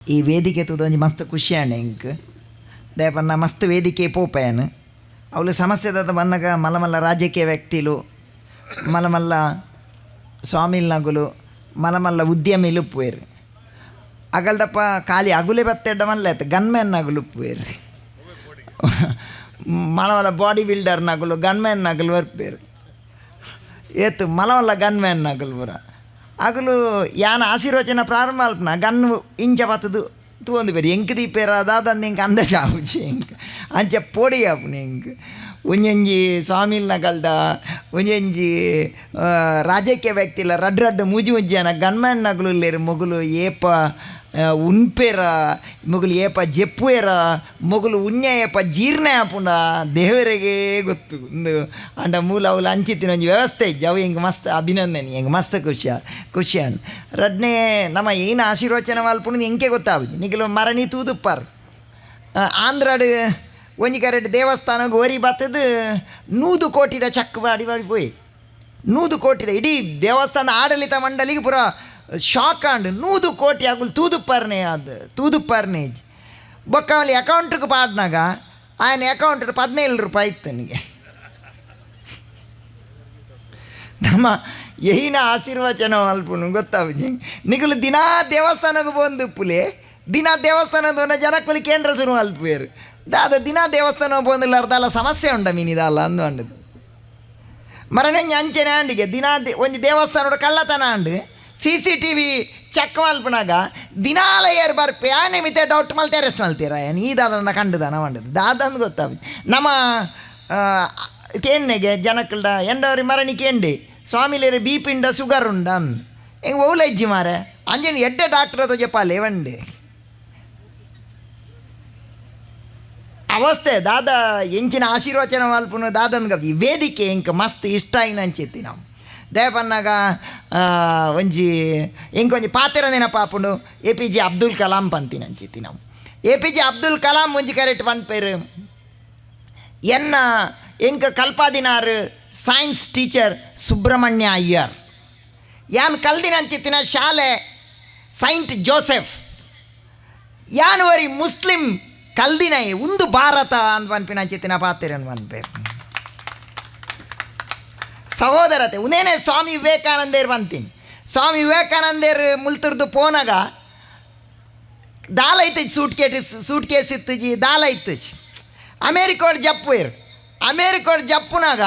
ಈ ವೇದಿಕೆ ತುದೊಂಜಿ ಮಸ್ತ್ ಖುಷಿ ಆಂಡ್ ಎಂಕ್ ದೇಪನ್ನ ಮಸ್ತ್ ವೇದಿಕೆ ಪೋಪಯನ್ ಅವಳು ಸಮಸ್ಯೆ ದಾದ ಬನ್ನಗ ಮಲ್ಲ ಮಲ್ಲ ರಾಜಕೀಯ ವ್ಯಕ್ತಿಲು ಮಲ್ಲ ಮಲ್ಲ ಸ್ವಾಮಿಲ್ ನಗುಲು ಮಲ್ಲ ಮಲ್ಲ ಉದ್ಯಮಿಲು ಉಪ್ಪುವೇರು ಅಗಲ್ಡಪ್ಪ ಖಾಲಿ ಅಗುಲೆ ಬತ್ತೆಡ್ಡ ಮಲ್ಲೆತ್ ಗನ್ಮ್ಯಾನ್ ನಗುಲು ಉಪ್ಪುವೇರು ಮಲ ಮಲ್ಲ ಬಾಡಿ ಬಿಲ್ಡರ್ ನಗುಲು ಗನ್ಮ್ಯಾನ್ ನಗುಲು ಬರ್ಪೇರು ಏತು ಮಲ ಮಲ್ಲ ಗನ್ಮ್ಯಾನ್ ನಗುಲು ಬರ ಅಗಲು ಯಾನ ಆಶೀರ್ವಚನ ಪ್ರಾರಂಭ ಅಲ್ಪನ ಗನ್ ಇಂಚ ಬತ್ತದು ತೂಂದು ಬೇರೆ ಎಂಕ್ ದೀಪೇರ ಅದಾದಂದು ಎಂಕ್ ಅಂದ ಚಾವುಚಿ ಎಂಕ್ ಅಂಚ ಪೊಡಿ ಆಪುನ ಎಂಕ್ ಒಂಜೊಂಜಿ ಸ್ವಾಮಿಲ್ನ ಕಲ್ದ ಒಂಜೊಂಜಿ ಆ, ರಾಜಕೀಯ ವ್ಯಕ್ತಿಲ ರಡ್ ರಡ್ಡ್ ಮುಜಿ ಮುಜ್ಜನ ಗನ್ಮ್ಯಾನ್ ನಗುಲು ಲೇರು ಮೊಗುಲು ಏಪ ಆ, ಉನ್ಪೇರ, ಮೊಗುಲು ಏಪ ಜೆಪ್ಪುವೆರ, ಮೊಗುಲು ಉಣ್ಯ ಏಪ ಜೀರ್ಣ ಆಪುಂಡ ದೇವರಿಗೆ ಗೊತ್ತು. ಒಂದು ಅಂಡ ಮೂಲ ಅವಳು ಅಂಚಿತ್ತಿನ ಒಂಜಿ ವ್ಯವಸ್ಥೆ ಇಜ್ಜ. ಅವು ಹೆಂಗೆ ಮಸ್ತ್ ಅಭಿನಂದನೆ, ಹೆಂಗೆ ಮಸ್ತ್ ಖುಷಿಯ, ಖುಷಿಯನ್. ರಡ್ನೆ, ನಮ್ಮ ಏನು ಆಶೀರ್ವಚನ ಮಲ್ಪುಣ ಎಂಕೆ ಗೊತ್ತಾಗುದು? ನಿಖಲು ಮರಣಿ ತೂದುಪ್ಪಾರ್. ಆಂಧ್ರಡ್ ಒಂಜಿ ಕರೆಟ್ ದೇವಸ್ಥಾನ ಗೋರಿ ಬತ್ತದು ನೂದು ಕೋಟಿದ ಚಕ್ ಬಾಡಿ ಬಾಡಿ ಪೋಯಿ. ನೂದು ಕೋಟಿದ ಇಡೀ ದೇವಸ್ಥಾನ ಆಡಳಿತ ಮಂಡಳಿಗೆ ಪೂರ ಶಾಕ್ ಆಂಡ್ ನೂದು ಕೋಟಿ ಆಗುಲ್ ತೂದುಪ್ಪರ್ನೆ ಅದು ತೂದುಪ್ಪರ್ನೆ ಬೊಕ್ಕ ಅಲ್ಲಿ ಅಕೌಂಟ್ಗೆ ಪಾಡ್ನಾಗ ఆయన ಅಕೌಂಟ್ ಪದಿನೈದು ರೂಪಾಯಿ ಇತ್ತು ನನಗೆ ನಮ್ಮ ಏನ ಆಶೀರ್ವಚನ ಅಲ್ಪನು ಗೊತ್ತಾವುಜಿ ನಿಗಲು ದಿನಾ ದೇವಸ್ಥಾನಕ್ಕೆ ಬಂದು ಪುಲೆ ದಿನ ದೇವಸ್ಥಾನದ ಜನಕ್ಕಲಿ ಕೇಂದ್ರ ಶುರು ಅಲ್ಪೇರು ದಾದ ದಿನ ದೇವಸ್ಥಾನ ಬಂದಿಲ್ಲ ಅರ್ಧಲ್ಲ ಸಮಸ್ಯೆ ಉಂಡ ಮೀನಿದಲ್ಲ ಅಂದು ಅಂಡದು ಮರನೆಂಜಿ ಅಂಚನೆ ಅಂಡಿಗೆ ದಿನ ದೇ- ಒಂಜಿ ದೇವಸ್ಥಾನದ ಕಳ್ಳತನ ಅಂಡು C C T V check ಮಲ್ಪನಾಗ ದಿನಾಲ ಬರ್ಪೆ ಆನೆ ಮಿತೆ ಡೌಟ್ ಮಲ್ತೆ ಅರೆಸ್ಟ್ ಮಲ್ತೀರ ಏನು ಈ ದಾದನ ಕಂಡುದ ನಾವು ಅಂಡದು ದಾದಂದು ಗೊತ್ತಾವ. ನಮ್ಮ ಕೇನ್ನೆಗೆ ಜನಕ್ಕಳ್ದ ಎಂಡವ್ರಿ ಮರಣಿಕೆ ಎಂಡಿ ಸ್ವಾಮಿಲೇರಿ ಬಿ ಪಿಂಡ ಶುಗರ್ ಉಂಡ ಅಂದ್. ಹೆಂಗೆ ಓಲೈಜ್ಜಿ ಮಾರೆ? ಅಂಜನ್ ಎಡ್ಡೆ ಡಾಕ್ಟರ್ ಅದು ಜಪಾಲೆ ವಂಡೆ ಅವಸ್ಥೆ ದಾದ ಎಂಚಿನ ಆಶೀರ್ವಚನ ಮಲ್ಪುನು ದಾದನ್ ಗಪ್ ವೇದಿಕೆ ಇಂಕ ಮಸ್ತ್ ಇಷ್ಟ ಆಯ್ನ ಅಂಚಿತ್ತಿ ನಾವು. ದೇಪನ್ನಾಗ ಆ, ಒಂಜಿ ಇಂಕ ಒಂಜಿ ಪಾತೆರ ನೆನಪಾಪುಂಡು A P J Abdul Kalam ಪಂತಿನ ಅಂಚಿತ್ತಿ ನಾವು A P J Abdul Kalam ಒಂಜಿ ಕರೆಕ್ಟ್ ಪನ್ಪೇರು ಎನ್ನ ಎಂಕ ಕಲ್ಪಾದಿನಾರ್ ಸೈನ್ಸ್ ಟೀಚರ್ ಸುಬ್ರಹ್ಮಣ್ಯ ಅಯ್ಯರ್. ಯಾನ್ ಕಲ್ದಿನ ಅಂಚಿತ್ತಿನ ಶಾಲೆ ಸೈಂಟ್ ಜೋಸೆಫ್. ಯಾನುವರಿ ಮುಸ್ಲಿಂ ಕಲ್ದಿನೈ ಒಂದು ಭಾರತ ಅಂತ ಪನ್ಪಿನ ಚಿತ್ತಿನ ಪಾತಿರನ್ ಪನ್ಪೇರು ಸಹೋದರತೆ ಉನೇನೆ ಸ್ವಾಮಿ ವಿವೇಕಾನಂದೇರ್ ಬಂತೀನಿ. ಸ್ವಾಮಿ ವಿವೇಕಾನಂದೇರ್ ಮುಲ್ತರ್ದು ಪೋನಾಗ ದಾಲ ಐತಜ್ ಸೂಟ್ ಕೇಟ್ ಸೂಟ್ ಕೇಸ್ ಇತ್ತಜಿ, ದಾಲ ಇತ್ತಜಿ ಅಮೇರಿಕೋಡ್ ಜಪ್ಪು ಇರು. ಅಮೇರಿಕೋಡ್ ಜಪ್ಪುನಾಗ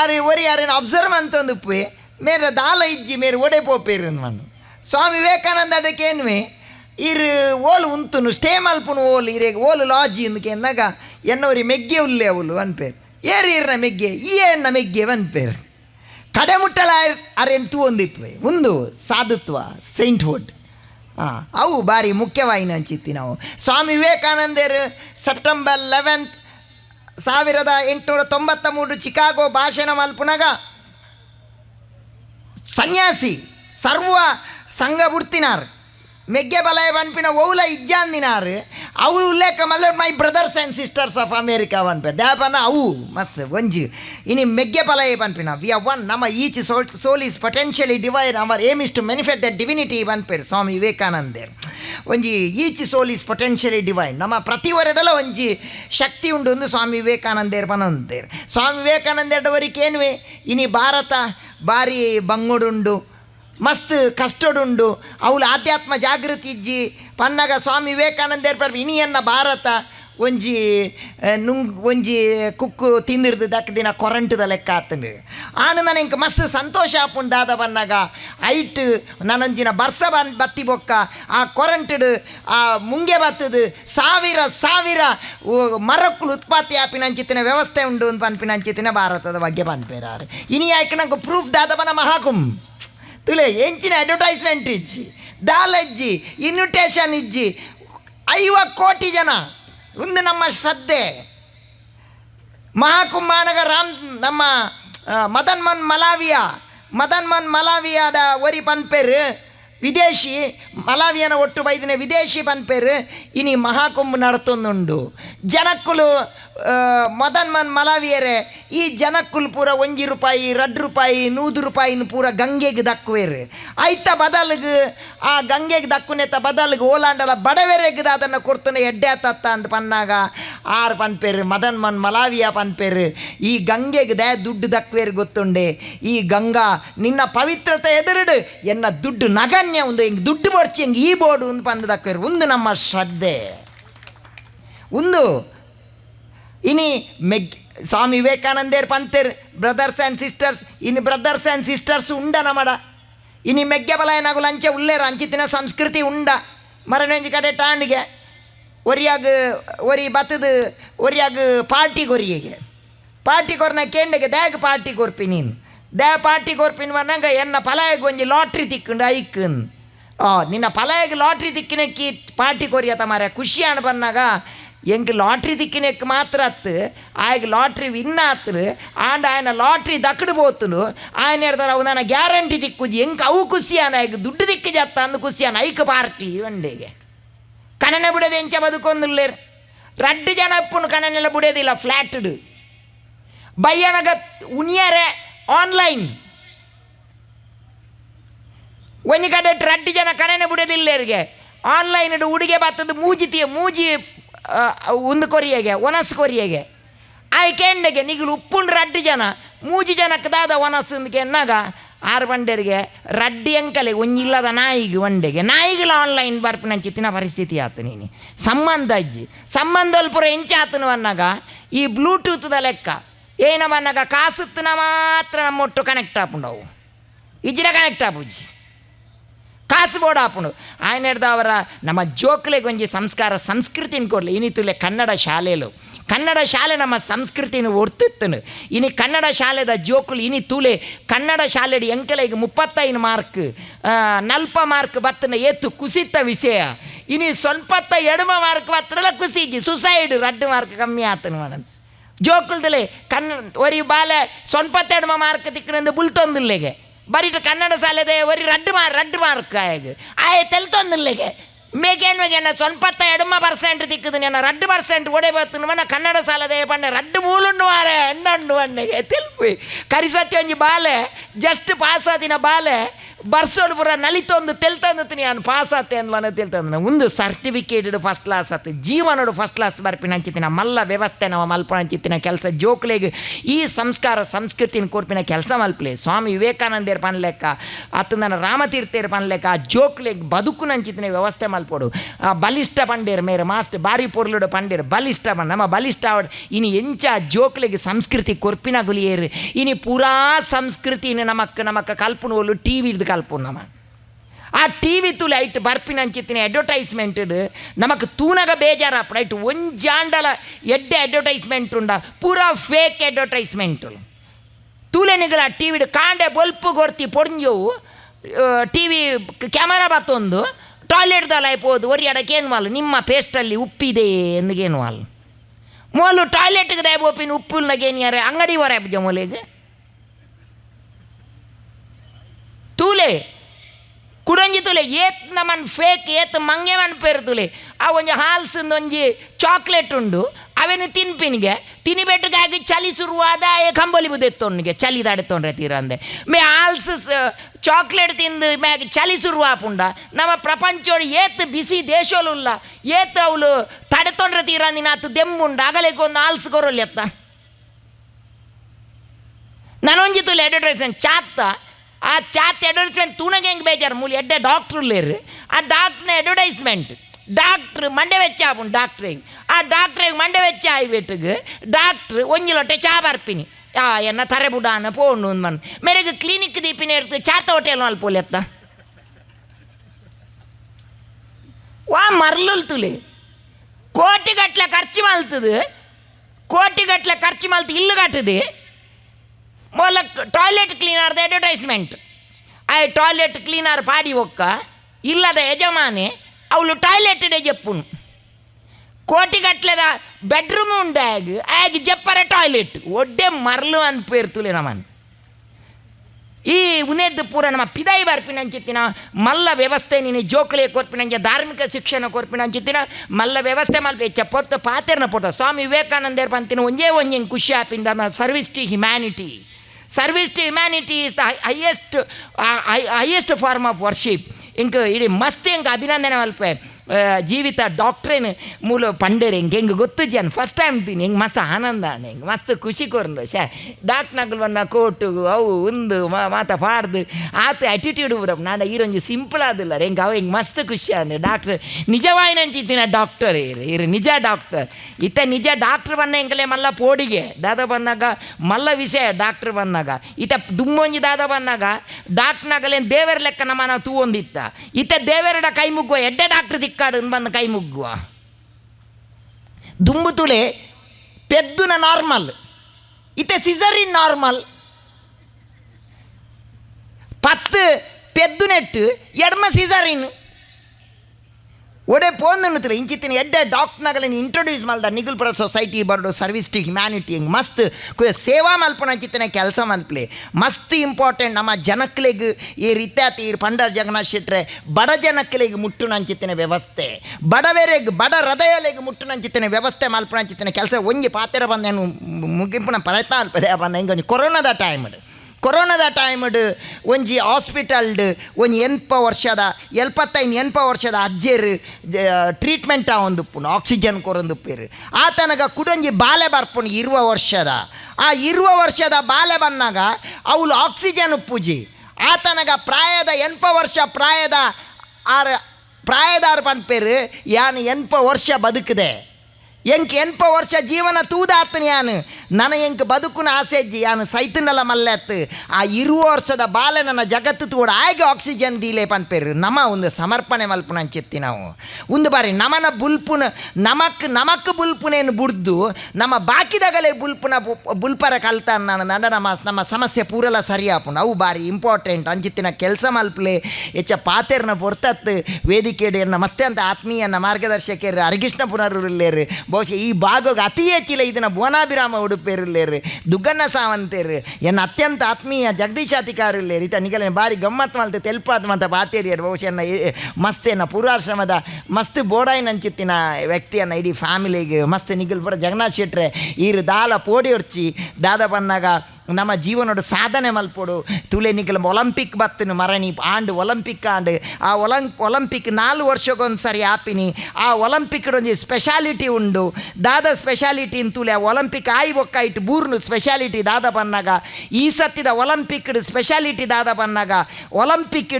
ಅರೆ ಒರಿ ಯಾರೇನು ಅಬ್ಸರ್ವ್ ಅಂತಂದು ಉಪ್ಪು ಮೇರೆ ದಾಲ ಇಜ್ಜಿ ಮೇರೆ ಒಡೆ ಪೋಪೇರು ಮಣ್ಣು ಸ್ವಾಮಿ ವಿವೇಕಾನಂದ ಅಡಕೇನ್ವೆ ಇರು ಓಲು ಉಂತುನು ಸ್ಟೇ ಮಲ್ಪುನು ಓಲು, ಇರೇಗ ಓಲು ಲಾಜಿ ಅಂದಕ್ಕೆ ಎನ್ನಾಗ ಎನ್ನವರಿ ಮೆಗ್ಗೆ ಉಲ್ಲೆ ಅವಳು ಅನ್ಪೇರು. ಏರಿ ನಮಗೆ ಮೆಗ್ಗೆ ಅನ್ಪೇರು ಕಡೆ ಮುಟ್ಟಲ ಅರೆನ್ ತೂ ಒಂದಿಪ್ಪೆ. ಒಂದು ಸಾಧುತ್ವ ಸೈಂಟ್ಹುಡ್ ಹಾಂ ಅವು ಭಾರಿ ಮುಖ್ಯವಾಗಿ ಅಂಚಿತ್ತಿ ನಾವು. ಸ್ವಾಮಿ ವಿವೇಕಾನಂದರು ಸೆಪ್ಟೆಂಬರ್ ಲೆವೆಂತ್ ಸಾವಿರದ ಎಂಟುನೂರ ತೊಂಬತ್ತ ಮೂರು ಚಿಕಾಗೋ ಭಾಷಣ ಮಲ್ಪುನಗ ಸನ್ಯಾಸಿ ಸರ್ವ ಸಂಘ ಬುರ್ತಿನಾರ್. ಮೆಗ್ಗೆ ಬಲಯ ಪನ್ಪಿನ ಓಲ ಇಜ್ಜಾಂದಿನಾರ್ ಅವು ಉಲ್ಲೇಖ ಮಲ್ಲ my brothers and sisters of America ಪನ್ಪೆ ದ್ಯಾಪನ ಅವು ಮಸ್ ಒಂಜಿ ಇನಿ ಮೆಗ್ಗೆ ಬಲಯ ಪನ್ಪಿನ ವಿ ಆರ್ ಒನ್ ನಮ್ಮ each soul soul is potentially divine our aim is to manifest the divinity ಪನ್ಪೇರು Swami ವಿವೇಕಾನಂದೇರ್ ಒಂಜಿ each soul is potentially divine ನಮ್ಮ ಪ್ರತಿ ವರಡಲ ಒಂಜಿ ಶಕ್ತಿ ಉಂಡು ಒಂದು ಸ್ವಾಮಿ ವಿವೇಕಾನಂದೇರ್ ಪನೊಂದೇರ್ ಸ್ವಾಮಿ ವಿವೇಕಾನಂದೇರ್ಡವರಿಗೆ ಏನ್ವೆ ಇನಿ ಭಾರತ ಬಾರಿ ಬಂಗುಡುಂಡು ಮಸ್ತ್ ಕಷ್ಟಡುಂಡು ಅವಳು ಆಧ್ಯಾತ್ಮ ಜಾಗೃತಿ ಇಜ್ಜಿ. ಪನ್ನಗ ಸ್ವಾಮಿ ವಿವೇಕಾನಂದ ಪರ್ ಇನಿಯನ್ನ ಭಾರತ. ಒಂಜಿ ನುಂಗ್, ಒಂಜಿ ಕುಕ್ಕು ತಿಂದಿರ್ದು ದಕ್ಕ ದಿನ ಕೊರಂಟದ ಲೆಕ್ಕ ಆತನು ಆನು ನನಗೆ ಮಸ್ತ್ ಸಂತೋಷ ಆಪುಂಡಾದ ಬನ್ನಾಗ ಐಟ್ ನನಂಜಿನ ಬರ್ಸ ಬನ್, ಬತ್ತಿ ಬೊಕ್ಕ. ಆ ಕೊರಂಟಡು, ಆ ಮುಂಗೆ ಬತ್ತದು ಸಾವಿರ ಸಾವಿರ ಮರಕ್ಕುಲು ಉತ್ಪತ್ತಿ ಆಪಿನಂಚಿತ್ತಿನ ವ್ಯವಸ್ಥೆ ಉಂಡು ಪನ್ಪಿನಂಚಿತ್ತಿನ ಭಾರತದ ಬಗ್ಗೆ ಪನ್ಪೇರಾರು. ಇನಿ ಆಯ್ಕೆ ನಂಗೆ ಪ್ರೂಫ್ ದಾದಬನ ಮಹಾಕುಂ ಎಂಚಿನ ಅಡ್ವರ್ಟೈಸ್ಮೆಂಟ್ ಇಜ್ಜಿ ದಾಲಜ್ಜಿ ಇನ್ವಿಟೇಷನ್ ಇಜ್ಜಿ ಐವ ಕೋಟಿ ಜನ, ಒಂದು ನಮ್ಮ ಶ್ರದ್ಧೆ. ಮಹಾಕುಂಭಾನಗ ರಾಮ್, ನಮ್ಮ ಮದನ್ ಮನ್ ಮಲಾವಿಯ, ಮದನ್ ಮನ್ ಮಲಾವಿಯಾದ ಒರಿ ಪನ್ಪೇರು ವಿದೇಶಿ, ಮಲಾವಿಯನ ಒಟ್ಟು ಬೈದಿನ ವಿದೇಶಿ ಪನ್ಪೇರು ಇನಿ ಮಹಾಕುಂಭ ನಡತೊಂದುಂಡು. ಜನಕ್ಕುಲು ಮದನ್ ಮನ್ ಮಲಾವಿಯರೆ, ಈ ಜನಕ್ಕುಲ್ ಪೂರ ಒಂಜಿ ರೂಪಾಯಿ, ರಡ್ ರೂಪಾಯಿ, ನೂದು ರೂಪಾಯಿನ ಪೂರ ಗಂಗೆಗೆ ದಕ್ಕುವೇರು. ಐತ ಬದಲಿಗೆ, ಆ ಗಂಗೆಗೆ ದಕ್ಕುನೆತ್ತ ಬದಲಿಗೆ ಓಲಾಂಡಲ ಬಡವೆರೆಗೆ ಅದನ್ನು ಕೊಡ್ತಾನೆ ಎಡ್ಡೆ ತತ್ತ ಅಂತ ಪನ್ನಾಗ. ಆರು ಪನ್ಪೇರು, ಮದನ್ ಮನ್ ಮಲಾವಿಯ ಪನ್ಪೇರು, ಈ ಗಂಗೆಗೆ ದಯ ದುಡ್ಡು ದಕ್ಕುವೇರು ಗೊತ್ತುಂಡೆ. ಈ ಗಂಗಾ ನಿನ್ನ ಪವಿತ್ರತೆ ಎದುರುಡು, ಎನ್ನ ದುಡ್ಡು ನಗನ್ಯ ಒಂದು ಹಿಂಗೆ ದುಡ್ಡು ಬರ್ಚಿ ಹಿಂಗೆ ಈ ಬೋರ್ಡು ಒಂದು ಪಂದು ದಕ್ಕುವೇರು. ಒಂದು ನಮ್ಮ ಶ್ರದ್ಧೆ. ಒಂದು ಇನಿ ಮೆಗ್ ಸ್ವಾಮಿ ವಿವೇಕಾನಂದೇರ್ ಪಂತೇರ್ ಬ್ರದರ್ಸ್ ಆ್ಯಂಡ್ ಸಿಸ್ಟರ್ಸ್ ಇನ್ನು ಬ್ರದರ್ಸ್ ಆ್ಯಂಡ್ ಸಿಸ್ಟರ್ಸ್ ಉಂಡ ನಮಡ ಇನಿ ಮೆಗ್ಗೆ ಬಲ ಏನಾಗು ಲಂಚ ಉಳ್ಳೇರು ಅಂಚಿತ್ತಿನ ಸಂಸ್ಕೃತಿ ಉಂಡ ಮರನೊಂಜಿ ಕಡೆ ಟಾಂಡಿಗೆ ಒರಿಯಾಗ ಒರಿ ಬತ್ತದು ಒರಿಯಾಗ ಪಾರ್ಟಿ ಕೊರಿಯಗೆ ಪಾರ್ಟಿ ಕೊರ್ನ ಕೇಂಡೆಗೆ ದ್ಯಾಗ್ ಪಾರ್ಟಿ ಕೊರ್ಪಿ ನೀನು ದ್ಯಾ ಪಾರ್ಟಿ ಕೊರ್ಪಿನ ಬಂದಂಗ ಎನ್ನ ಪಲಾಯಗ್ ಒಂಜಿ ಲಾಟ್ರಿ ತಿಕ್ಕುಂಡು ಐಕ್ಕನ್ ಆ ನಿನ್ನ ಪಲಾಯಗ್ ಲಾಟ್ರಿ ತಿಕ್ಕಿನಕ್ಕಿ ಪಾರ್ಟಿ ಕೊರಿಯತ ಮಾರ ಖುಷಿ ಅಣ್ಣ ಬಂದಾಗ ಹೆಂಗೆ ಲಾಟ್ರಿ ದಿಕ್ಕಿನಕ್ಕೆ ಮಾತ್ರ ಅತ್ತು ಆಯ್ಗೆ ಲಾಟ್ರಿ ವಿನ್ ಆತ್ರು ಆಂಡ್ ಆಯನ ಲಾಟ್ರಿ ದಕ್ಕಡು ಬೋತುಲು ಆಯನ ಹೇಳ್ದಾರ ಅವನ ಗ್ಯಾರಂಟಿ ದಿಕ್ಕುಜಿ ಹೆಂಗೆ ಅವು ಖುಷಿಯಾನ ಈಗ ದುಡ್ಡು ದಿಕ್ಕಿ ಜತ್ತ ಅಂದು ಖುಷಿಯಾನ ಐಕ ಪಾರ್ಟಿ ಒಂಡೆಗೆ ಕನೆನೆ ಬಿಡೋದು ಎಂಚ ಬದುಕೊಂದುಲ್ಲೇರು ರಡ್ ಜನ ಅಪ್ಪನು ಕಣನೆಲ್ಲ ಬಿಡೋದಿಲ್ಲ ಫ್ಲ್ಯಾಟ್ಡ್ ಬಯ್ಯನಗ ಉನಿಯರೆ ಆನ್ಲೈನ್ ಒಂದು ಕಡೆ ರಡ್ಡು ಜನ ಕನೆನೆ ಬಿಡೋದಿಲ್ಲೇರಿಗೆ ಆನ್ಲೈನ್ ಉಡುಗೆ ಬತ್ತದ ಮೂಜಿ ಮೂಜಿ ಒಂದು ಕೊರಿಯೆಗೆ, ಒನಸ್ ಕೊರಿಯೆಗೆ. ಆಯ್ ಕೆಂಡೆಗೆ ನಿಗಲು ಉಪ್ಪುಂಡು ರಡ್ಡಿ ಜನ, ಮೂಜಿ ಜನಕ್ಕೆ ದಾದ ಒನಸ್ ಅಂದ್ಕೆ ಎನ್ನಾಗ, ಆರು ಬಂಡೆರಿಗೆ ರಡ್ಡಿ ಅಂಕಲೆ ಒಂಜಿಲ್ಲದ ನಾಯಿಗೆ ಒಂಡೆಗೆ. ನಾಯಿಗಳ ಆನ್ಲೈನ್ ಬರ್ಪಿನಂಚಿತ್ತಿನ ಪರಿಸ್ಥಿತಿ ಆತು ನೀನು. ಸಂಬಂಧ ಅಜ್ಜಿ, ಸಂಬಂಧ ಪುರ ಎಂಚ ಆತನು ಅನ್ನಾಗ, ಈ ಬ್ಲೂಟೂತ್ದ ಲೆಕ್ಕ. ಏನವನ್ನಾಗ ಕಾಸುತ್ತಿನ ಮಾತ್ರ ನಮ್ಮೊಟ್ಟು ಕನೆಕ್ಟ್ ಆಪುಂಡವು. ಇಜ್ರ ಕನೆಕ್ಟ್ ಆಪುಜ್ಜಿ ಕಾಸುಬೋಡಾಪುಣು ಆಯ್ನ ಅವರ, ನಮ್ಮ ಜೋಕ್ಲೆಗೊಂಜಿ ಸಂಸ್ಕಾರ, ಸಂಸ್ಕೃತಿನ ಇನಿ ಇನಿತುಲೆ ಕನ್ನಡ ಶಾಲೆಲು. ಕನ್ನಡ ಶಾಲೆ ನಮ್ಮ ಸಂಸ್ಕೃತಿನ ಒರ್ತಿತ್ತನು. ಇನಿ ಕನ್ನಡ ಶಾಲೆದ ಜೋಕುಲು ಇನಿ ತೂಲೆ ಕನ್ನಡ ಶಾಲೆಡಿ ಎಂಕಲೆಗೆ ಮುಪ್ಪತ್ತೈದು ಮಾರ್ಕ್ ನಲ್ಪ ಮಾರ್ಕ್ ಬತ್ತನ ಏತು ಕುಸಿತ ವಿಷಯ. ಇನಿ ಸ್ವಲ್ಪತ್ತ ಎಡಮ ಮಾರ್ಕ್ ಬತ್ತಲ್ಲ ಕುಸಿಜಿ ಸುಸೈಡ್ ರಡ್ಡು ಮಾರ್ಕ್ ಕಮ್ಮಿ ಆತನು ಮಾಡೋದು ಜೋಕುಲ್ದಲೆ ಕನ್ನ ಒರಿ ಬಾಲೆ ಸ್ವಲ್ಪತ್ತ ಎಡಮ ಮಾರ್ಕ್ ತಿಕ್ಕನಂದು ಬುಲ್ತೊಂದಿಲ್ಲೆಗೆ ಬರೀಟ್ ಕನ್ನಡ ಶಾಲೆದೆ ಒರಿ ರಡ್ಡು ಮಾರ್, ರಡ್ಡು ಮಾರ್ಕ್ ಆಯಗ. ಆಯ ತೆಲ್ತೊಂದಿಲ್ಲೆಗೆ. ಮೇಗೇನು ಮೇಗೇನ ಸೊನ್ಪತ್ತ ಎಡಮ ಪರ್ಸೆಂಟ್ ತಿಕ್ಕದು ನಾನು, ರಡ್ಡು ಪರ್ಸೆಂಟ್ ಒಡೆ ಬರ್ತನು ಮನ ಕನ್ನಡ ಸಾಲದೆ ಪಂಡ ರಡ್ಡು ಮೂಲುಂಡು ಮಾರೆ ಎಂದಂಡು ಅಣ್ಣಗೆ ತೆಲ್ಪಿ. ಕರಿಸತ್ತಿ ಒಂಜಿ ಬಾಲೆ, ಜಸ್ಟ್ ಪಾಸ್ ಆದಿನ ಬಾಲೆ ಬರ್ಸೋಡು ಬರ ನಲಿತೊಂದು ತೆಲ್ತಂದತೀನಿ ನಾನು ಪಾಸ್ ಆತೆ ಅನ್ವನ ತೆಲ್ತಂದ ಒಂದು ಸರ್ಟಿಫಿಕೇಟೆಡ್ ಫಸ್ಟ್ ಕ್ಲಾಸ್ ಆತು. ಜೀವನೋಡು ಫಸ್ಟ್ ಕ್ಲಾಸ್ ಬರ್ಪಿನ ಅಂಚಿತ್ತಿನ ಮಲ್ಲ ವ್ಯವಸ್ಥೆ ನಾವು ಮಲ್ಪನ ಅಂಚಿತ್ತಿನ ಕೆಲಸ. ಜೋಕ್ಲೆಗೆ ಈ ಸಂಸ್ಕಾರ, ಸಂಸ್ಕೃತಿನ ಕೊರ್ಪಿನ ಕೆಲಸ ಮಲ್ಪಲೆ. ಸ್ವಾಮಿ ವಿವೇಕಾನಂದೇರ್ ಪನ್ಲೆಕ್ಕ ನನ್ನ ರಾಮತೀರ್ಥೇರ್ ಪನ್ಲೆಕ್ಕ ಆ ಜೋಕ್ಲೆಗೆ ಬದುಕು ನಂಚಿತ್ತಿನ ವ್ಯವಸ್ಥೆ ಮಲ್ಪೋಡು. ಆ ಬಲಿಷ್ಠ ಪಂಡೇರ್ ಮೇರೆ ಮಾಸ್ಟ್ ಬಾರಿ ಪೊರ್ಲುಡು ಪಂಡೇರ್, ಬಲಿಷ್ಠ ಪಂಡ, ನಮ್ಮ ಬಲಿಷ್ಠ ಅವಡ್, ಇನಿ ಎಂಚ ಜೋಕ್ಲೆಗೆ ಸಂಸ್ಕೃತಿ ಕೊರ್ಪಿನ ಗುಲಿಯೇರು. ಇನಿ ಪೂರಾ ಸಂಸ್ಕೃತಿ ನಮಕ್ ನಮಕ್ ಕಲ್ಪನೋಲು ಟಿ ವಿಡ್ದು ಕಲ್ಪು ನಮ್ಮ ಆ ಟಿ ವಿ ತುಲೆ ಐಟ್ ಬರ್ಪಿನ ಅಂಚಿತ್ತಿನ ಅಡ್ವರ್ಟೈಸ್ಮೆಂಟ್ ನಮಕ್ ತೂನಗ ಬೇಜಾರಾಪಡ ಐಟ್ ಒಂಜಾಂಡಲ ಎಡ್ಡೆ ಅಡ್ವರ್ಟೈಸ್ಮೆಂಟ್ ಉಂಡ. ಪೂರಾ ಫೇಕ್ ಅಡ್ವರ್ಟೈಸ್ಮೆಂಟ್ ತೂಲೆ ನಿಗಲ ಟಿ ವಿಡ್ ಕಾಂಡೆ ಬಲ್ಪು ಗೊರ್ತಿ ಪೊಡ್ಂಜವು ಟಿ ವಿ ಕ್ಯಾಮರಾ ಬತ್ತೊಂದು ಟಾಯ್ಲೆಟ್ದಲ್ಲಿ ಆಯ್ಬೋದು ಒರಿ ಅಡಕ್ಕೇನು ಮಾಲು ನಿಮ್ಮ ಪೇಸ್ಟಲ್ಲಿ ಉಪ್ಪಿದೆ ಎಂದಿಗೇನು ಮಾಲು ಮೊಲು ಟಾಯ್ಲೆಟ್ಗೆ ದಾಯ ಬೋಪಿನ ಉಪ್ಪುಲ್ನಾಗೇನು ಯಾರು? ಅಂಗಡಿ ಹೊರ ಮೊಲೆಗೆ. ತೂಲೆ, ಕುಡೊಂಜಿ ತುಲೆ, ಏತ್ ನಮನ್ ಫೇಕ್, ಏತ್ ಮಂಗೆ ಮನ್ ಪೇರು ತುಲೆ. ಆ ಒಂಜಿ ಹಾಲ್ಸಿಂದ ಒಂಜಿ ಚಾಕ್ಲೇಟ್ ಉಂಡು, ಅವೆನು ತಿನ್ಪಿನ್ಗೆ ತಿನಿಬೆಟ್ಟಗಾಗಿ ಚಳಿ ಶುರುವಾದ ಕಂಬೊಲಿ ಬುದೆತ್ತೊನ್ನಿಗೆ ಚಳಿ ದಾಡೆತ್ತೊಂಡ್ರೆ ತೀರ ಅಂದೆ. ಮೇ ಹಾಲ್ಸ್ ಚಾಕ್ಲೇಟ್ ತಿಂದು ಮ್ಯಾಗ ಚಳಿ ಶುರುವಾಪುಂಡ ನಮ್ಮ ಪ್ರಪಂಚೋಡು ಏತ್ ಬಿಸಿ ದೇಶೋಲುಲ್ಲ, ಏತ್ ಅವಳು ತಡೆತೊಂಡ್ರೆ ತೀರ ನೀನು ಆತು ದೆಮ್ಮುಂಡ ಆಗಲೇಕ ಒಂದು ಹಾಲ್ಸ್ ಕೊರೊಲ್ಲಿ ಅತ್ತ. ನನೊಂಜಿ ತುಲೆ ಅಡ್ವರ್ಟೈಸ್ಮೆಂಟ್ ಚಾತ್ತ ಆ ಚಾತ್ ಅಡ್ವರ್ಟೈಸ್ಮೆಂಟ್ ತೂನಗೆ ಹೆಂಗೆ ಬೇಜಾರು ಮೂಲಿ ಎಡ್ಡೆ ಡಾಕ್ಟ್ರು ಲೇರು ಆ ಡಾಕ್ಟ್ರ್ನ ಅಡ್ವರ್ಟೈಸ್ಮೆಂಟ್ ಡಾಕ್ಟ್ರ್ ಮಂಡೆ ವೆಚ್ಚ ಆಪುಂಡು ಡಾಕ್ಟ್ರಿಗೆ ಆ ಡಾಕ್ಟ್ರಿಗೆ ಮಂಡೆ ವೆಚ್ಚ ಆಯ್ಬಿಟ್ಟಿಗೆ ಡಾಕ್ಟ್ರ್ ಒಂಜಿ ಲೊಟ್ಟೆ ಚಾ ಬರ್ಪಿನಿ ಆ ಎನ್ನ ತರೆ ಬುಡಾನ ಪೋಂಡು ಒಂದು ಮನ್ ಮೇರೆಗೆ ಕ್ಲಿನಿಕ್ ದೀಪಿನ ಇರ್ತದೆ ಚಾತ ಹೋಟೆಲ್ ಮಲ್ಪೋಲಿ ಅತ್ತ ವಾ ಮರ್ಲಲ್ ತುಲೆ ಕೋಟಿಗಟ್ಲೆ ಖರ್ಚು ಮಲ್ತದು ಕೋಟಿಗಟ್ಲೆ ಖರ್ಚು ಮಲ್ತು ಕ್ಲೀನರ್ ದ ಟಾಯ್ಲೆಟ್ ಅಡ್ವರ್ಟೈಸ್ಮೆಂಟ್ ಆ ಟಾಯ್ಲೆಟ್ ಕ್ಲೀನರ್ ಪಾಡಿ ಒಕ್ಕ ಇಲ್ಲದ ಯಜಮಾನೆ ಅವಳು ಟಾಯ್ಲೆಟ್ ಡೆ ಜಪ್ಪುನು. ಕೋಟಿಗಟ್ಲೆದ ಬೆಡ್ರೂಮ್ ಉಂಡಾಗ ಆಗ ಜಪ್ಪರ ಟಾಯ್ಲೆಟ್ ಒಡ್ಡೆ ಮರಲು ಅಂತ ಪೇರ್ತುಲೆ ನಮ್ಮನ್ ಈ ಉನೇದ್ ಪೂರ ನಮ್ಮ ಪಿದಾಯಿ ಬರ್ಪಿನಂಚಿತ್ತಿನ ಮಲ್ಲ ವ್ಯವಸ್ಥೆ ನೀನು ಜೋಕಲೆ ಕೊರ್ಪಿನಂಚ ಧಾರ್ಮಿಕ ಶಿಕ್ಷಣ ಕೊರ್ಪಿನಂಚಿತ್ತಿನ ಮಲ್ಲ ವ್ಯವಸ್ಥೆ ಮಲ್ಪೆಚ್ಚ ಪೊತ್ತ ಪಾತೆರ್ನ ಪೊತ್ತ ಸ್ವಾಮಿ ವಿವೇಕಾನಂದರ್ ಪಂತಿನ ಒಂಜೇ ಒಂಜೆ ಖುಷಿ ಆಪಿಂದ service to humanity service to humanity is the highest highest form of worship ಇಂಕ ಇಡೀ ಮಸ್ತ್ ಇಂಕ ಅಭಿನಂದನೆ ಮಲ್ಪೆ ಆ, ಜೀವಿತ ಡಾಕ್ಟ್ರೇನ್ ಮೂಲ ಪಂಡೇರಿ, ಹಿಂಗೆ ಹೆಂಗೆ ಗೊತ್ತು ಜನ ಫಸ್ಟ್ ಟೈಮ್ ತಿನ್ ಹಿಂಗೆ ಮಸ್ತ್ ಆನಂದ ಹಿಂಗೆ ಮಸ್ತ್ ಖುಷಿ ಕೊರ್ಲು ಶಾ ಡಾಕ್ ಬನ್ನ ಕೋಟು, ಅವು, ಉಂದು ಮಾತ ಪಾಡ್ದು ಆತ ಆ್ಯಟಿಟ್ಯೂಡ್ ಬರಬ್ ನಾನು ಈರೊಂಜಿ ಸಿಂಪಲ್ ಆದಿಲ್ಲ ಹೆಂಗೆ ಅವು ಹಿಂಗೆ ಮಸ್ತ್ ಖುಷಿ ಆನೆ ಡಾಕ್ಟ್ರ್ ನಿಜವಾಯಿ ಅಂಚಿತ್ತಿನ ಡಾಕ್ಟರ್ ಇರು ಇರು, ನಿಜ ಡಾಕ್ಟರ್ ಇತ್ತ ನಿಜ ಡಾಕ್ಟ್ರ್ ಬನ್ನ ಹೆಂಗಲೇ ಮಲ್ಲ ಪೋಡಿಗೆ? ದಾದ ಬಂದಾಗ ಮಲ್ಲ ವಿಷಯ ಡಾಕ್ಟ್ರ್ ಬನ್ನಾಗ ಇತ ದುಮ್ಮೊಂಜಿ ದಾದ ಬನ್ನಾಗ ನಗಲೇನು ದೇವರ ಲೆಕ್ಕ ನಮ್ಮ ನಾವು ತೂ ಒಂದಿತ್ತ ಇತ್ತ ದೇವರಡ ಕೈ ಮುಗ್ಗುವ ಎಡ್ಡೆ ಡಾಕ್ಟ್ರ್ ದಿಕ್ಕಾಡು ಬಂದು ಕೈ ಮುಗ್ಗುವ ದುಂಬು ತುಲೆ ಪೆದ್ದುನ ನಾರ್ಮಲ್ ಇತ್ತೆ ಸಿಸರಿನ್ ನಾರ್ಮಲ್ ಪತ್ತು ಪೆದ್ದು ನೆಟ್ಟು ಎಡ್ಮ ಸಿಸರಿನ್ ಒಡೆ ಪೋಂದನ್ನುತ್ತಿಲ್ಲ ಇಂಚಿತ್ತಿನ ಎಡ್ಡೆ ಡಾಕ್ಟ್ನಗಳನ್ನು ಇಂಟ್ರೊಡ್ಯೂಸ್ ಮಲ್ದ ನಿಗುಲ್ಪುರ ಸೊಸೈಟಿ ಬರ್ಡು ಸರ್ವಿಸ್ ಟು ಹ್ಯುಮ್ಯಾನಿಟಿ ಹಿಂಗೆ ಮಸ್ತ್. ಸೇವಾ ಮಲ್ಪನ ಚಿತ್ತಿನ ಕೆಲಸ ಮಲ್ಪಲೆ. ಮಸ್ತ್ ಇಂಪಾರ್ಟೆಂಟ್ ನಮ್ಮ ಜನಕ್ಲೆಗ್ ಈ ರೀತ್ಯಾತಿ ಈ ಪಂಡರ್ ಜಗನ್ನಾಥ್ ಶೆಟ್ರೆ ಬಡ ಜನಕ್ಕಲಿಗೆ ಮುಟ್ಟು ನಂಚಿತ್ತಿನ ವ್ಯವಸ್ಥೆ. ಬಡವೆರೆಗೆ ಬಡ ಹೃದಯಲೆಗೆ ಮುಟ್ಟು ನಂಚಿತ್ತಿನ ವ್ಯವಸ್ಥೆ ಮಲ್ಪನಂಚಿತ್ತಿನ ಕೆಲಸ. ಒಂಜಿ ಪಾತ್ರ ಬಂದೇನು ಮುಗಿಪಿನ ಪ್ರಯತ್ನ ಅಲ್ಪದೆ ಬಂದ ಹಿಂಗೆ ಕೊರೋನಾದ ಟೈಮ್ಡ್ ಕೊರೋನಾದ ಟೈಮ್ಡ್ ಒಂಜಿ ಹಾಸ್ಪಿಟಲ್ಡ್ ಒಂಜಿ ಎನ್ಪ ವರ್ಷದ ಎಲ್ಪತ್ತೈನ್ ಎನ್ಪ ವರ್ಷದ ಅಜ್ಜೇರು ಟ್ರೀಟ್ಮೆಂಟ್ ಆವೊಂದುಪ್ಪುನು ಆಕ್ಸಿಜನ್ ಕೊರೊಂದುಪ್ಪೇರು ಆತನಗ ಕುಡೊಂಜಿ ಬಾಲೆ ಬರ್ಪುನು ಇರುವ ವರ್ಷದ. ಆ ಇರುವ ವರ್ಷದ ಬಾಲೆ ಬಂದಾಗ ಅವಳು ಆಕ್ಸಿಜನ್ ಉಪ್ಪುಜಿ. ಆತನಗ ಪ್ರಾಯದ ಎನ್ಪ ವರ್ಷ ಪ್ರಾಯದ ಆರ, ಪ್ರಾಯದಾರ ಪೇರು ಯಾನು ಎನ್ಪ ವರ್ಷ ಬದುಕಿದೆ. ಎಂಕ್ ಎನ್ಪ ವರ್ಷ ಜೀವನ ತೂದಾತನು ಯಾನು? ನನ ಎಂಕ್ ಬದುಕುನ ಆಸೆ ಯಾನು? ಸೈತನಲ್ಲ ಮಲ್ಲೆತ್ ಆ ಇರುವ ವರ್ಷದ ಬಾಲೆ ನನ್ನ ಜಗತ್ತು ತೂಡ ಆಯ್ಗೆ ಆಕ್ಸಿಜನ್ ದೀಲೆ ಪನ್ಪೇರು. ನಮ ಒಂದು ಸಮರ್ಪಣೆ ಮಲ್ಪುನ ಅಂಚಿತ್ತಿ ನಾವು. ಒಂದು ಬಾರಿ ನಮನ ಬುಲ್ಪುನ, ನಮಕ್ ನಮಕ್ ಬುಲ್ಪುನೇನು ಬುಡ್ದು, ನಮ್ಮ ಬಾಕಿದಾಗಲೇ ಬುಲ್ಪುನ ಬುಲ್ಪರ ಕಲ್ತ ನಾನು ನಂಡ ನಮ್ಮ ನಮ್ಮ ಸಮಸ್ಯೆ ಪೂರಲ ಸರಿಯಾಪುನ. ಅವು ಬಾರಿ ಇಂಪಾರ್ಟೆಂಟ್. ಅಂಚಿತ್ತಿನ ಕೆಲಸ ಮಲ್ಪಲೆ ಹೆಚ್ಚ ಪಾತೆರ್ನ ಪೊರ್ತತ್ ವೇದಿಕೆಡೆಯನ್ನ ಮತ್ತೆ ಅಂತ ಆತ್ಮೀಯನ ಮಾರ್ಗದರ್ಶಕರು ಹರಿಕೃಷ್ಣ ಪುನರುಲ್ಲೇರು ಬಹುಶಃ ಈ ಭಾಗಕ್ಕೆ ಅತಿ ಹೆಚ್ಚಿಲ ಇದನ್ನು ಭುವನಾಭಿರಾಮ ಉಡುಪೇರುಲ್ಲೇರು ದುಗ್ಗನ್ನ ಸಾವಂತೇರು ಎನ್ನ ಅತ್ಯಂತ ಆತ್ಮೀಯ ಜಗದೀಶಾಧಿಕಾರುಲ್ಲೇರು ಈತ ನಿಗಲ ಬಾರಿ ಗಮ್ಮತ್ ಮಲ್ತೆ ತೆಲ್ಪಾದ್ ಮಂತ ಪಾತೇರಿಯರು ಬಹುಶಃ ಎನ್ನ ಏ- ಮಸ್ತೆನ ಪೂರ್ವಾಶ್ರಮದ ಮಸ್ತ್ ಬೋಡಾಯಿನಂಚಿತ್ತಿನ ವ್ಯಕ್ತಿಯನ್ನ ಇಡೀ ಫ್ಯಾಮಿಲಿಗೆ ಮಸ್ತ್ ನಿಗಲ್ ಪುರ ಜಗನ್ನಾಥ್ ಶೆಟ್ರೆ, ಈರು ದಾಲ ಪೋಡಿ ಹೊರ್ಚಿ ದಾದ ಬನ್ನಾಗ ನಮ್ಮ ಜೀವನದ ಸಾಧನೆ ಮಲ್ಪೋಡು. ತುಲೆ ನಿಖಲ ಒಲಂಪಿಕ್ ಬತ್ತನು ಮರಣಿ ಆಂಡ್ ಒಲಂಪಿಕ್ ಆಂಡ್ ಆ ಒಲಂ, ಒಲಂಪಿಕ್ ನಾಲ್ಕು ವರ್ಷಕ್ಕೊಂದು ಸರಿ ಆಪಿನಿ. ಆ ಒಲಂಪಿಕ್ ಒಂಜಿ ಸ್ಪೆಷಾಲಿಟಿ ಉಂಡು. ದಾದ ಸ್ಪೆಷಾಲಿಟಿ ತುಲೆ ಆ ಒಲಂಪಿಕ್ ಆಯಿ ಬೊಕ್ಕಾಯ್ತು ಬೂರ್ನು ಸ್ಪೆಷಾಲಿಟಿ ದಾದ ಬನ್ನಾಗ ಈ ಸತ್ತಿದ ಒಲಂಪಿಕ್ ಸ್ಪೆಷಾಲಿಟಿ ದಾದ ಬನ್ನಾಗ ಒಲಂಪಿಕ್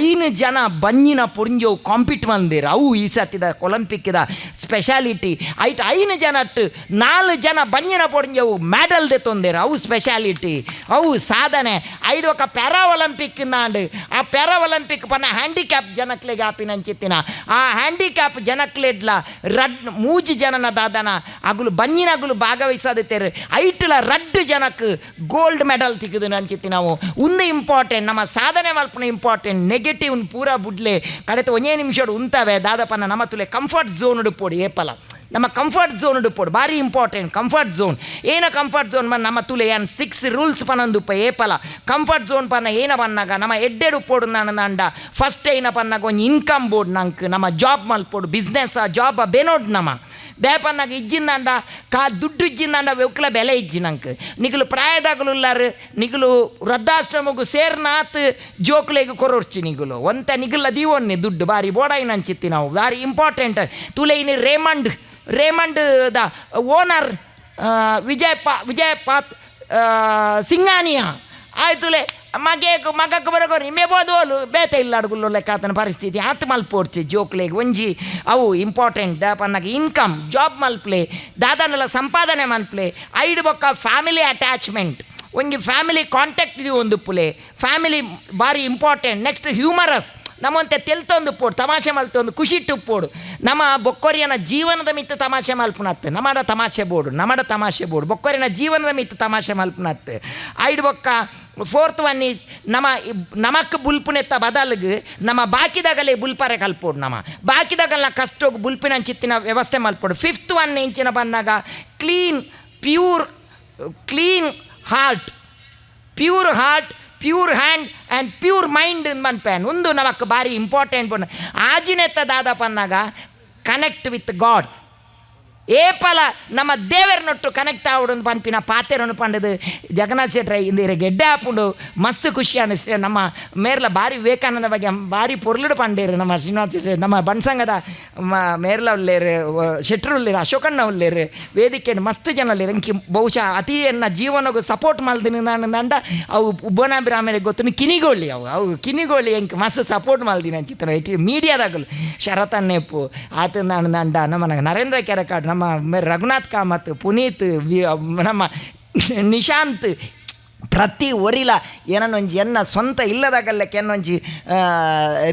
ಐನು ಜನ ಬಂಜಿನ ಪುಂಜು ಕಾಂಪಿಟ್ ಮಂದಿರ. ಅವು ಈ ಸತ್ತಿದ ಒಲಂಪಿಕ್ದ ಸ್ಪೆಷಾಲಿಟಿ. ಐಟ್ ಐನು ಜನ ನಾಲ್ಕು ಜನ ಬಂಜಿನ ಪೊಂಜವು ಮೆಡಲ್ ದೆ ತೊಂದಿರ ಅವು ಸ್ಪೆಷಾಲಿಟಿ ಸಾಧನೆ. ಐದು ಒಕ ಪ್ಯಾರಾ ಒಲಿಂಪಿಕ್ ನಾಂಡು. ಆ ಪ್ಯಾರಾ ಒಲಿಂಪಿಕ್ ಪನ್ನ ಹ್ಯಾಂಡಿಕ್ಯಾಪ್ ಜನಕ್ಲೆಗೆ ಆಪಿನಂಚಿತ್ತಿನ ಆ ಹ್ಯಾಂಡಿಕ್ಯಾಪ್ ಜನಕ್ಲೆಡ್ಲ ರಡ್ ಮೂಜಿ ಜನನ ದಾದನ. ಅಗುಲು ಬಂಜಿನಗುಲು ಭಾಗವಹಿಸದಿತ್ತೇರು. ಐಟ್ಲ ರಡ್ ಜನಕ್ಕೆ ಗೋಲ್ಡ್ ಮೆಡಲ್ ತಿಕ್ಕದು ಅಂಚಿತ್ತಿ ನಾವು. ಉಂದು ಇಂಪಾರ್ಟೆಂಟ್, ನಮ್ಮ ಸಾಧನೆ ಮಲ್ಪನ ಇಂಪಾರ್ಟೆಂಟ್ ನೆಗೆಟಿವ್ ಪೂರ ಬುಡ್ಲೆ. ಕಡೆತ ಒಂದೇ ನಿಮಿಷ ಉಂತವೆ. ದಾದಪನ್ನ ನಮ್ಮ ತುಲೆ ಕಂಫರ್ಟ್ ಝೋನ್ ಉಡುಪೋಡಿ ಏಪಲ. ನಮ್ಮ ಕಂಫರ್ಟ್ ಝೋನ್ ಉಡುಪೋಡು ಭಾರಿ ಇಂಪಾರ್ಟೆಂಟ್ ಕಂಫರ್ಟ್ ಝೋನ್ ಏನ ಕಂಫರ್ಟ್ ಝೋನ್ ಬನ್ನ ನಮ್ಮ ತುಲೆ ಏನು ಸಿಕ್ಸ್ ರೂಲ್ಸ್ ಪನೊಂದುಪ್ಪ ಏಪಲ ಕಂಫರ್ಟ್ ಝೋನ್ ಪನ್ನ ಏನ ಬನ್ನಾಗ ನಮ್ಮ ಎಡ್ಡೆಡು ಉಪ್ಪೋಡು ನಾನು ನಂಡ. ಫಸ್ಟ್ ಏನ ಪನ್ನಾಗ ಒಂದು ಇನ್ಕಮ್ ಬೋರ್ಡ್ ನಂಗೆ ನಮ್ಮ ಜಾಬ್ ಮಲ್ಪೋಡು ಬಿಸ್ನೆಸ್ ಜಾಬ ಬೇನೋಡ್ ನಮ್ಮ ದೇಪನ್ನಾಗ ಇಜ್ಜಿಂದಂಡ ಕಾ ದುಡ್ಡು ಇಜ್ಜಿಂದಂಡ ವೆಕ್ಲ ಬೆಲೆ ಇಜ್ಜಿ ನಂಗೆ ನಿಗಲು ಪ್ರಾಯದಾಗಲುಲ್ಲಾರು ನಿಗಲು ವೃದ್ಧಾಶ್ರಮಗೂ ಸೇರ್ನಾತ್, ಜೋಕ್ಲೆಗೆ ಕೊರೋರ್ಚಿ ನಿಗಲು. ಒಂತ ನಿಗಲ ದೀವೊನ್ನೆ ದುಡ್ಡು ಬಾರಿ ಬೋಡಾಯಿನ ಅಂಚಿತ್ತಿ ನಾವು ಬಾರಿ important ತುಲೈನಿ Raymond Raymond the owner Vijay ಪಾ, ವಿಜಯ್ ಪಾತ್ ಸಿಂಗಾನಿಯಾ ಆಯ್ತುಲೆ ಮಗೆ, ಮಗಕ್ಕೆ ಬರಗೋ ನಿಮ್ಮೆ ಬೋದೋಲು ಬೇತೆ ಇಲ್ಲ ಅಡುಗುಲ್ಲು ಲೆಕ್ಕ ಆತನ ಪರಿಸ್ಥಿತಿ. ಆತ ಮಲ್ಪೋಡ್ಚಿ ಜೋಕ್ಲೆಗ್ ಒಂಜಿ, ಅವು ಇಂಪಾರ್ಟೆಂಟ್ ದಾಪನ್ನಗ ಇನ್ಕಮ್ ಜಾಬ್ ಮಲ್ಪ್ಲೆ ದಾದನೆಲ್ಲ ಸಂಪಾದನೆ ಮಲ್ಪ್ಲೆ ಐಡು ಬೊಕ್ಕ ಫ್ಯಾಮಿಲಿ ಅಟ್ಯಾಚ್ಮೆಂಟ್ ಒಂಜಿ ಫ್ಯಾಮಿಲಿ ಕಾಂಟ್ಯಾಕ್ಟ್ ಇದು ಒಂದು ಪುಲೆ ಫ್ಯಾಮಿಲಿ ಭಾರಿ ಇಂಪಾರ್ಟೆಂಟ್ ನೆಕ್ಸ್ಟ್ ಹ್ಯೂಮರಸ್ ನಮ್ಮಂತೆ ತೆಲ್ತೊಂದು ಪೋಡು, ತಮಾಷೆ ಮಲ್ತೊಂದು ಖುಷಿ ಟುಪ್ಪೋಡು ನಮ್ಮ ಬೊಕ್ಕೊರಿಯನ ಜೀವನದ ಮಿತ್ತು ತಮಾಷೆ ಮಲ್ಪುನತ್ತು. ನಮಡ ತಮಾಷೆ ಬೋಡು, ನಮಡ ತಮಾಷೆ ಬೋಡು. ಬೊಕ್ಕೊರಿಯನ ಜೀವನದ ಮಿತ್ತು ತಮಾಷೆ ಮಲ್ಪುನತ್ತು. ಐಡ್ ಬೊಕ್ಕ, ಫೋರ್ತ್ ಒನ್ ಈಸ್ ನಮ್ಮ ನಮಕ್ ಬುಲ್ಪುನೆತ್ತ ಬದಲ್ಗ್ ನಮ್ಮ ಬಾಕಿದಾಗಲೇ ಬುಲ್ಪರೆ ಕಲ್ಪೋಡು ನಮ್ಮ. ಬಾಕಿದಾಗಲ್ಲ ಕಷ್ಟೋಗಿ ಬುಲ್ಪಿನ ಚಿತ್ತಿನ ವ್ಯವಸ್ಥೆ ಮಲ್ಪೋಡು. ಫಿಫ್ತ್ ಒನ್ ಇಂಚಿನ ಬಂದಾಗ clean, pure, clean heart. Pure heart, pure hand and pure mind ಮನ್ಪೆನ್ ಒಂದು ನಮಕ್ ಭಾರಿ ಇಂಪಾರ್ಟೆಂಟ್ ಆಜಿನೆತ್ತ ದಾದ ಪನ್ನಾಗ ಕನೆಕ್ಟ್ ವಿತ್ ಗಾಡ್ ಏಪಲ ನಮ್ಮ ದೇವರನೊಟ್ಟು ಕನೆಕ್ಟ್ ಆವಡು ಪನ್ಪಿನ ಪಾತೆರನ್ನು ಪಂಡದು ಜಗನ್ನಾಥ್ ಶೆಟ್ರೆ ಇಂದಿರ ಗೆಡ್ಡೆ ಹಾಪುಂಡು, ಮಸ್ತ್ ಖುಷಿ ಅನಿಸ್ತೇ ನಮ್ಮ ಮೇರ್ಲ ಭಾರಿ ವಿವೇಕಾನಂದ ಬಗ್ಗೆ ಭಾರಿ ಪೊರ್ಲುಡು ಪಂಡೇರು ನಮ್ಮ ಶ್ರೀನಿವಾಸ ನಮ್ಮ ಬಣ್ಸಂಗದ ಮೇರ್ಲ ಉಳ್ಳೇರು ಶೆಟ್ರು ಉಳ್ಳೇರು ಅಶೋಕಣ್ಣ ಉಳ್ಳೇರು ವೇದಿಕೆ ಮಸ್ತ್ ಜನ ಉಳ್ಳೇರು ಅಂಕಿ ಬಹುಶಃ ಅತಿ ಎನ್ನ ಜೀವನಗೂ ಸಪೋರ್ಟ್ ಮಲ್ದಿನ ದಂಡ, ಅವು ಉಬ್ಬನಾಭಿರಾಮರಿಗೆ ಗೊತ್ತು ಕಿನಿಗೋಳಿ ಅವು. ಅವು ಕಿನಿಗೋಳಿ ಎಂಕ್ ಮಸ್ತ್ ಸಪೋರ್ಟ್ ಮಲ್ದಿನ ಚಿತ್ರ ಇಟ್ಟು ಮೀಡಿಯಾದಾಗಲು. ಶರತನ್ ನೆಪ್ಪು ಆತ ನಾನು ದಂಡ, ನಮ್ಮ ನರೇಂದ್ರ ಕೆರೆಕಾಡ್ ನಮ್ಮ ಮೆ- ರಘುನಾಥ್ ಕಾಮತ್ ಪುನೀತ್ ವಿ- ನಮ್ಮ ನಿಶಾಂತ್ ಪ್ರತಿ ಒರಿಲ ಏನನ್ನೊಂಜಿ, ಎನ್ನ ಸ್ವಂತ ಇಲ್ಲದಾಗ ಲೆಕ್ಕ ಏನೊಂಜಿ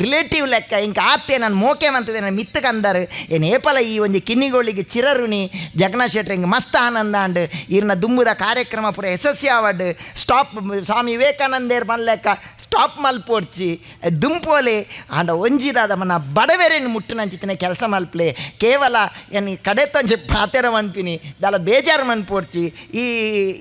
ರಿಲೇಟಿವ್ ಲೆಕ್ಕ, ಇಂಕ ಆತ್ತೆ, ನಾನು ಮೋಕೆ ಮಂತದೆ, ನಾನು ಮಿತ್ತು ಕಂದರು. ಏನು ಏಪಲ ಈ ಒಂಜಿ ಕಿನ್ನಿಗೋಳಿಗೆ ಚಿರರುಣಿ ಜಗನ್ನಾಥ್ ಶೆಟ್ಟರ್ ಹಿಂಗೆ ಮಸ್ತ್ ಆನಂದ ಅಂಡ್ ಇರ್ನ ದುಂಬುದ ಕಾರ್ಯಕ್ರಮ ಪೂರ ಯಶಸ್ವಿ ಆವಡ್, ಸ್ಟಾಪ್, ಸ್ವಾಮಿ ವಿವೇಕಾನಂದೇರ್ ಮಲ್ಲೆಕ್ಕ ಸ್ಟಾಪ್ ಮಲ್ಪೋಡ್ಚಿ ದುಂಪೋಲೆ, ಆಂಡ ಒಂಜಿದಾದ ಮನ ಬಡವೆರೆನ್ ಮುಟ್ಟು ನಂಚಿತಿನ ಕೆಲಸ ಮಲ್ಪಲೆ. ಕೇವಲ ಎನ್ ಕಡೆತೊಂಜಿ ಪಾತೆರ ಮನ್ಪಿನಿ ದಾಲ ಬೇಜಾರು ಮನ್ಪೋಡ್ಚಿ ಈ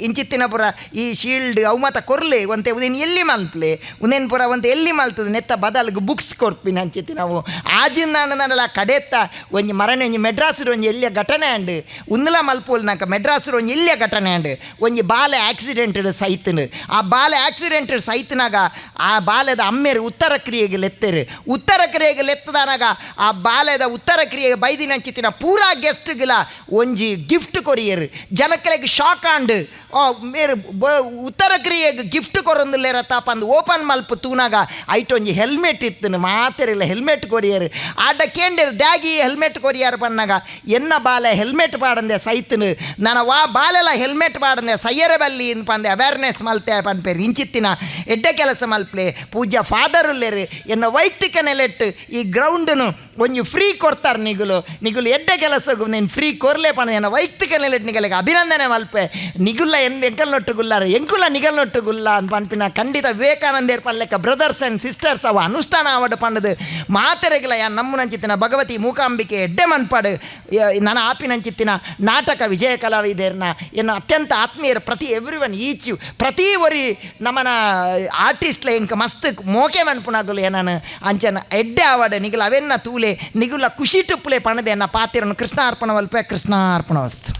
ಇಂಚಿತ್ತಿನ ಪುರ ಈ ಶೀಲ್ಡ್ ಅವು ಮಾತ ಕೊರ್ಲೆ ಒಂತೆ ಉದೇನ್ ಎಲ್ಲಿ ಮಲ್ಪ್ಲೆ? ಉದೇನ್ ಪುರ ಒಂತೆ ಎಲ್ಲಿ ಮಲ್ತದೆ? ನೆತ್ತ ಬದಲ್ಗೆ ಬುಕ್ಸ್ ಕೊರ್ಪಿನ ಅಂಚೆತಿ ನಾವು. ಆಜಿನ ನನ್ನಲ್ಲ ಕಡೆತ್ತ, ಒಂಜಿ ಮರಣ ಒಂಜಿ ಮೆಡ್ರಾಸ್ರು ಒಂಜಿ ಎಲ್ಲಿಯ ಘಟನೆ ಅಂಡ್ ಉಂದಲ ಮಲ್ಪೋಲ್ ನಾಕ ಮೆಡ್ರಾಸ್ರು ಒಂಜಿ ಎಲ್ಲಿಯ ಘಟನೆ ಅಂಡ್, ಒಂಜಿ ಬಾಲ ಆಕ್ಸಿಡೆಂಟ್ ಸೈತನ್. ಆ ಬಾಲ ಆಕ್ಸಿಡೆಂಟ್ ಸೈತನಾಗ ಆ ಬಾಲೆದ ಅಮ್ಮೆರು ಉತ್ತರ ಕ್ರಿಯೆಗೆ ಲೆತ್ತರು. ಉತ್ತರ ಕ್ರಿಯೆಗೆ ಲೆತ್ತದಾನಾಗ ಆ ಬಾಲೆದ ಉತ್ತರ ಕ್ರಿಯೆಗೆ ಬೈದಿನ ಅಂಚಿತ್ತಿನ ಪೂರಾ ಗೆಸ್ಟ್ಗಳ ಒಂಜಿ ಗಿಫ್ಟ್ ಕೊರಿಯರು. ಜನಕ್ಕೆ ಶಾಕ್ ಆಂಡ್ ಮೇರು ಬ- ಉತ್ತರ ಕ್ರಿಯೆಗೆ ಗಿಫ್ಟ್ ಕೊರೊಂದಿಲ್ಲೇ ರತಾಪ ಅಂದು ಓಪನ್ ಮಲ್ಪ ತೂನಾಗ. ಐಟ್ ಒಂಜಿ ಹೆಲ್ಮೆಟ್ ಇತ್ತು ಮಾತೆರಿಲ್ಲ ಹೆಲ್ಮೆಟ್ ಕೊರಿಯರ್. ಆಟ ಕೇಂದ್ರ ಡ್ಯಾಗಿ ಹೆಲ್ಮೆಟ್ ಕೊರಿಯರ್ ಪನ್ನಾಗ ಎನ್ನ ಬಾಲೆ ಹೆಲ್ಮೆಟ್ ಪಾಡಂದೆ ಸೈತನು. ನನ್ನ ವಾ ಬಾಲೆಲ್ಲ ಹೆಲ್ಮೆಟ್ ಪಾಡಂದೆ ಸಯ್ಯರ ಬಲ್ಲಿ ಪಂದೆ ಅವೇರ್ನೆಸ್ ಮಲ್ತೆ ಪನ್ಪೇರು, ಇಂಚಿತ್ತಿನ ಎಡ್ಡೆ ಕೆಲಸ ಮಲ್ಪ್ಲೆ. ಪೂಜ್ಯ ಫಾದರ್ ಉಲ್ಲೇರು ಎನ್ನ ವೈಯಕ್ತಿಕ ನೆಲೆಟ್ಟು ಈ ಗ್ರೌಂಡನು ಒಂಜಿ ಫ್ರೀ ಕೊಡ್ತಾರೆ ನಿಗುಲು. ನಿಗುಲು ಎಡ್ಡೆ ಕೆಲಸಗೂ ನೀನು ಫ್ರೀ ಕೊರ್ಲೆ ಪಣ ವೈಯಕ್ತಿಕ ನೆಲೆಟ್ ನಿಗಲಿಗೆ ಅಭಿನಂದನೆ ಮಲ್ಪೆ. ನಿಗುಲ್ಲ ಎನ್ ಎಂಕಲ್ ನೊಟ್ಟು ಗುಲ್ಲಾರ, ಎಂಕುಲ ನಿಗಲ್ ನೊಟ್ಟು ಗುಲ್ಲ ಅಂತ ಪನ್ಪಿನ ಖಂಡಿತ ವಿವೇಕಾನಂದೇರ್ ಪಲ್ಲೆಕ್ಕ ಬ್ರದರ್ಸ್ ಆ್ಯಂಡ್ ಸಿಸ್ಟರ್ಸ್ ಅವ ಅನುಷ್ಠಾನ ಆವಡ್ ಪಂಡದು ಮಾತೆರೆಗಿಲ್ಲ ಯಾ ನಮ್ಮನಂಚಿತ್ತಿನ ಭಗವತಿ ಮೂಕಾಂಬಿಕೆ ಎಡ್ಡೆ ಮನ್ಪಾಡು ಯ- ನನ್ನ ಆಪಿನಂಚಿತ್ತಿನ ನಾಟಕ ವಿಜಯ ಕಲಾವಿದರ್ನ ಎನ್ನ ಅತ್ಯಂತ ಆತ್ಮೀಯರು ಪ್ರತಿ ಎವ್ರಿ ಒನ್ ಈಚು ಪ್ರತಿ ಒರಿ ನಮ್ಮನ ಆರ್ಟಿಸ್ಟ್ಲ ಎಂಕ ಮಸ್ತ್ ಮೋಕೆ ಮನ್ಪುನಾಗುಲು ಏನನು ಅಂಚನ ಎಡ್ಡೆ ಆವಡ ನಿಗುಲ ಅವೆನ್ನ ತೂಲೆ ನಿಗುಲ ಖುಷಿ ಟುಪ್ಪುಲೆ ಪಣದೆ ಎನ್ನ ಪಾತಿರನು ಕೃಷ್ಣ ಅರ್ಪಣ ವಲ್ಪೆ ಕೃಷ್ಣ ಅರ್ಪಣ ವಸ್ತು